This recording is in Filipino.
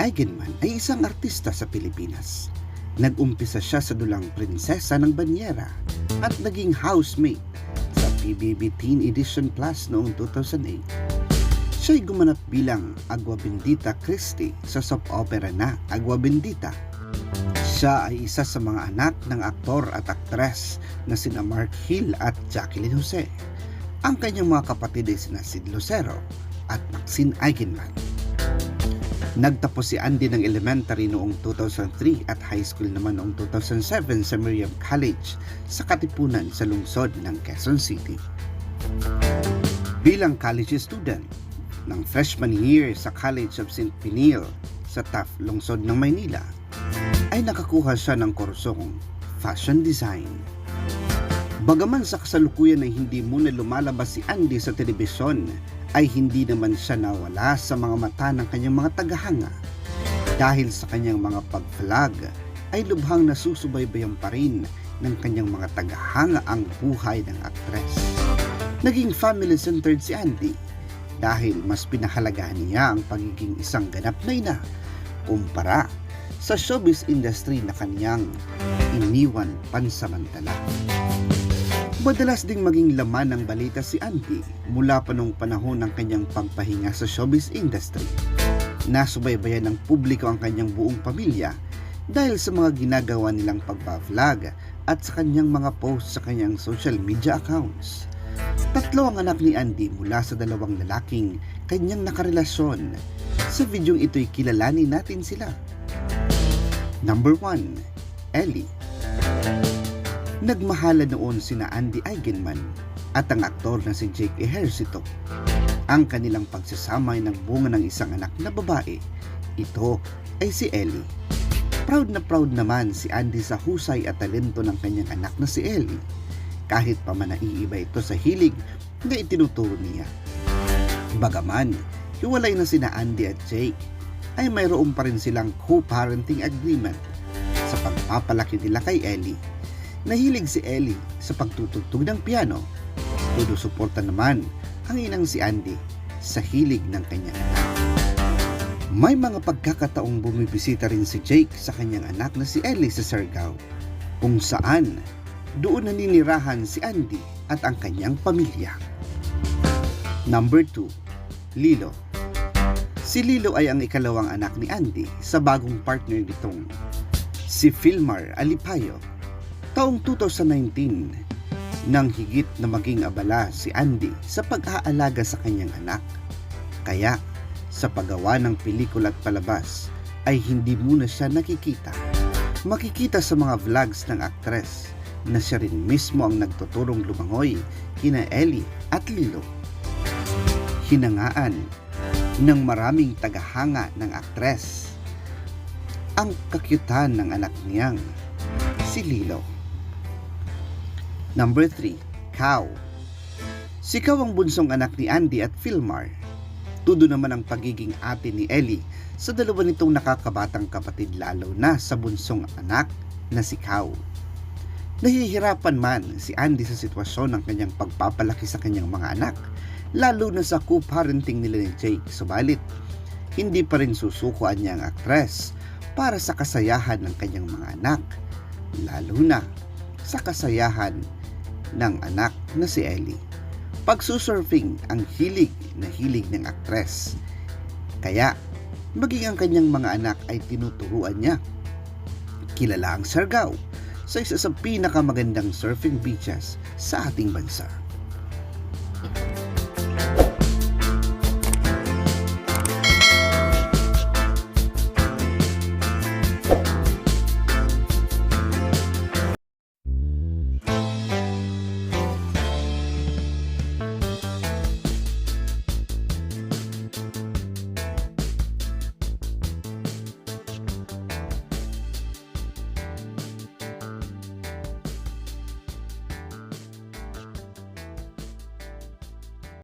Eigenman ay isang artista sa Pilipinas. Nag-umpisa siya sa dulang prinsesa ng Banyera at naging housemate sa PBB Teen Edition Plus noong 2008. Siya'y gumanap bilang Agua Bendita Christie sa soap opera na Agua Bendita. Siya ay isa sa mga anak ng aktor at aktres na sina Mark Hill at Jacqueline Jose. Ang kanyang mga kapatid ay sina Sid Lucero at Maxine Eigenman. Nagtapos si Andy ng elementary noong 2003 at high school naman noong 2007 sa Miriam College sa Katipunan sa lungsod ng Quezon City. Bilang college student ng freshman year sa College of St. Peniel sa Taft, lungsod ng Maynila, ay nakakuha siya ng kursong fashion design. Bagaman sa kasalukuyan ay hindi muna lumalabas si Andy sa telebisyon, ay hindi naman siya nawala sa mga mata ng kanyang mga tagahanga. Dahil sa kanyang mga pag-vlog, ay lubhang nasusubaybayan pa rin ng kanyang mga tagahanga ang buhay ng aktres. Naging family-centered si Andy dahil mas pinahalagahan niya ang pagiging isang ganap na ina kumpara sa showbiz industry na kanyang iniwan pansamantala. Madalas ding maging laman ng balita si Andy mula pa nung panahon ng kanyang pagpahinga sa showbiz industry. Nasubaybayan ng publiko ang kanyang buong pamilya dahil sa mga ginagawa nilang pagpa-vlog at sa kanyang mga posts sa kanyang social media accounts. Tatlo ang anak ni Andy mula sa dalawang lalaking kanyang nakarelasyon. Sa videong ito'y kilalanin natin sila. Number 1. Ellie Nagmahala noon sina Andy Eigenman at ang aktor na si Jake Ejercito. Ang kanilang pagsasama ay nagbunga ng isang anak na babae. Ito ay si Ellie. Proud na proud naman si Andy sa husay at talento ng kanyang anak na si Ellie. Kahit pa man ito sa hilig na itinuturo niya. Bagaman, hiwalay na sina Andy at Jake, ay mayroon pa rin silang co-parenting agreement sa pagpapalaki nila kay Ellie Nahilig si Ellie sa pagtutugtog ng piano. Todo suporta naman ang inang si Andy sa hilig ng kanyang anak. May mga pagkakataong bumibisita rin si Jake sa kanyang anak na si Ellie sa Surigao, kung saan doon naninirahan si Andy at ang kanyang pamilya. Number 2. Lilo Si Lilo ay ang ikalawang anak ni Andy sa bagong partner nitong si Filmar Alipayo Taong 2019, nang higit na maging abala si Andy sa pag-aalaga sa kanyang anak. Kaya, sa paggawa ng pelikula at palabas, ay hindi muna siya nakikita. Makikita sa mga vlogs ng aktres na siya rin mismo ang nagtuturong lumangoy kina Ellie at Lilo. Hinangaan ng maraming tagahanga ng aktres ang kakyutan ng anak niyang si Lilo. Number 3. Cow Si Cow ang bunsong anak ni Andy at Philmar. Tudo naman ang pagiging ate ni Ellie sa dalawa nitong nakakabatang kapatid lalo na sa bunsong anak na si Cow. Nahihirapan man si Andy sa sitwasyon ng kanyang pagpapalaki sa kanyang mga anak, lalo na sa co-parenting nila ni Jake. Subalit, hindi pa rin susukuan niya ang aktres para sa kasayahan ng kanyang mga anak, lalo na sa kasayahan ng anak na si Ellie. Pagsusurfing ang hilig na hilig ng aktres. Kaya, maging ang kanyang mga anak ay tinuturuan niya. Kilala ang Sargao sa isa sa pinakamagandang surfing beaches sa ating bansa.